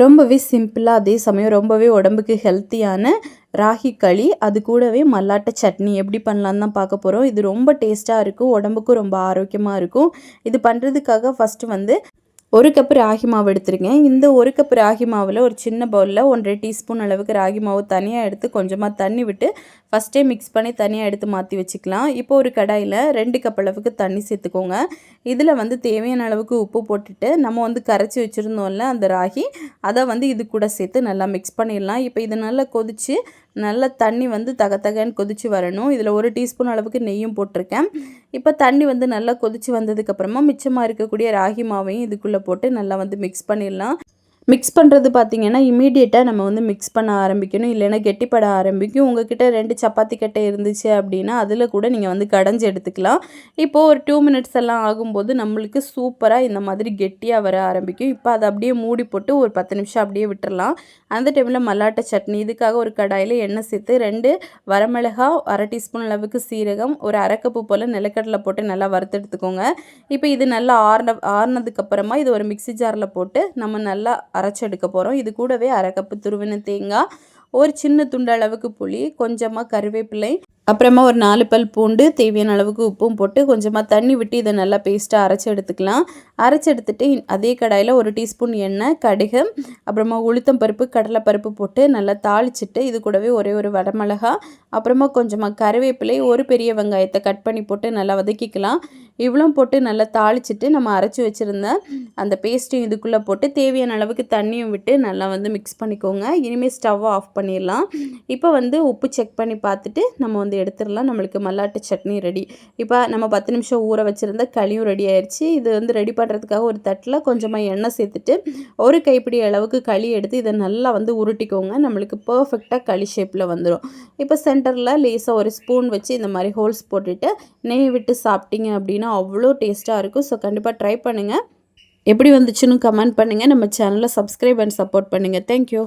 ரொம்பவே சிம்பிளாக அதே சமயம் ரொம்பவே உடம்புக்கு ஹெல்த்தியான ராகி களி அது கூடவே மல்லாட்டை சட்னி. எப்படி பண்ணலான்னு தான் பார்க்க போகிறோம் இது ரொம்ப டேஸ்ட்டாக இருக்கும். உடம்புக்கும் ரொம்ப ஆரோக்கியமாக இருக்கும். இது பண்ணுறதுக்காக ஃபஸ்ட்டு வந்து ஒரு கப்பு ராகி மாவு எடுத்துருங்க. இந்த ஒரு கப் ராகி மாவில் ஒரு சின்ன பவுலில் ஒன்றரை டீஸ்பூன் அளவுக்கு ராகி மாவு தனியாக எடுத்து கொஞ்சமாக தண்ணி விட்டு ஃபஸ்ட்டே மிக்ஸ் பண்ணி தனியாக எடுத்து மாற்றி வச்சுக்கலாம். இப்போ ஒரு கடாயில் ரெண்டு கப் அளவுக்கு தண்ணி சேர்த்துக்கோங்க. இதில் வந்து தேவையான அளவுக்கு உப்பு போட்டுட்டு நம்ம வந்து கரைச்சி வச்சுருந்தோம்ல அந்த ராகி அதை வந்து இது கூட சேர்த்து நல்லா மிக்ஸ் பண்ணிடலாம். இப்போ இது நல்லா கொதித்து நல்லா தண்ணி வந்து தக தகன்னு கொதித்து வரணும். இதில் ஒரு டீஸ்பூன் அளவுக்கு நெய்யும் போட்டிருக்கேன். இப்போ தண்ணி வந்து நல்லா கொதித்து வந்ததுக்கப்புறமா மிச்சமாக இருக்கக்கூடிய ராகி மாவையும் இதுக்குள்ளே போட்டு நல்லா வந்து மிக்ஸ் பண்ணிடலாம். மிக்ஸ் பண்ணுறது பார்த்திங்கன்னா இமீடியட்டாக நம்ம வந்து மிக்ஸ் பண்ண ஆரம்பிக்கணும். இல்லைன்னா கெட்டிப்பட ஆரம்பிக்கும். உங்ககிட்ட ரெண்டு சப்பாத்தி கட்டை இருந்துச்சு அப்படின்னா அதில் கூட நீங்கள் வந்து கடைஞ்சி எடுத்துக்கலாம். இப்போது ஒரு டூ மினிட்ஸ் எல்லாம் ஆகும்போது நம்மளுக்கு சூப்பராக இந்த மாதிரி கெட்டியாக வர ஆரம்பிக்கும். இப்போ அதை அப்படியே மூடி போட்டு ஒரு பத்து நிமிஷம் அப்படியே விட்டுறலாம். அந்த டைமில் மல்லாட்டை சட்னி இதுக்காக ஒரு கடாயில் எண்ணெய் சேர்த்து ரெண்டு வரமிளகா அரை டீஸ்பூன் அளவுக்கு சீரகம் ஒரு அரைக்கப்பு போல் நிலக்கடலை போட்டு நல்லா வறுத்தெடுத்துக்கோங்க இப்போ இது நல்லா ஆறின ஆறினதுக்கப்புறமா இது ஒரு மிக்சி ஜாரில் போட்டு நம்ம நல்லா அரைச்சி எடுக்க போகிறோம் இது கூடவே அரை கப்பு துருவின தேங்காய் ஒரு சின்ன துண்டு அளவுக்கு புளி கொஞ்சமாக கருவேப்பிலை அப்புறமா ஒரு நாலு பல் பூண்டு தேவையான அளவுக்கு உப்பும் போட்டு கொஞ்சமாக தண்ணி விட்டு இதை நல்லா பேஸ்ட்டாக அரைச்சி எடுத்துக்கலாம். அரைச்சி எடுத்துகிட்டு அதே கடாயில் ஒரு டீஸ்பூன் எண்ணெய் கடுகு அப்புறமா உளுத்தம் பருப்பு கடலைப்பருப்பு போட்டு நல்லா தாளிச்சிட்டு இது கூடவே ஒரே ஒரு வடமிளகா அப்புறமா கொஞ்சமாக கருவேப்பிலை ஒரு பெரிய வெங்காயத்தை கட் பண்ணி போட்டு நல்லா வதக்கிக்கலாம். இவ்வளோ போட்டு நல்லா தாளிச்சிட்டு நம்ம அரைச்சி வச்சுருந்த அந்த பேஸ்ட்டையும் இதுக்குள்ளே போட்டு தேவையான அளவுக்கு தண்ணியும் விட்டு நல்லா வந்து மிக்ஸ் பண்ணிக்கோங்க. இனிமேல் ஸ்டவ்வை ஆஃப் பண்ணிடலாம். இப்போ வந்து உப்பு செக் பண்ணி பார்த்துட்டு நம்ம வந்து எடுத்துடலாம். நம்மளுக்கு மல்லாட்டு சட்னி ரெடி இப்போ நம்ம பத்து நிமிஷம் ஊற வச்சுருந்த களியும் ரெடி ஆயிடுச்சு இது வந்து ரெடி பண்ணுறதுக்காக ஒரு தட்டில் கொஞ்சமாக எண்ணெய் சேர்த்துட்டு ஒரு கைப்பிடி அளவுக்கு களி எடுத்து இதை நல்லா வந்து உருட்டிக்கோங்க. நம்மளுக்கு பர்ஃபெக்டாக களி ஷேப்பில் வந்துடும் இப்போ சென்டரில் லேசாக ஒரு ஸ்பூன் வச்சு இந்த மாதிரி ஹோல்ஸ் போட்டுட்டு நெய் விட்டு சாப்பிட்டீங்க அப்படின்னா அவ்வளோ டேஸ்ட்டாக இருக்கும். ஸோ கண்டிப்பாக ட்ரை பண்ணுங்கள் எப்படி வந்துச்சுன்னு கமெண்ட் பண்ணுங்கள் நம்ம சேனலை சப்ஸ்கிரைப் அண்ட் சப்போர்ட் பண்ணுங்கள் தேங்க்யூ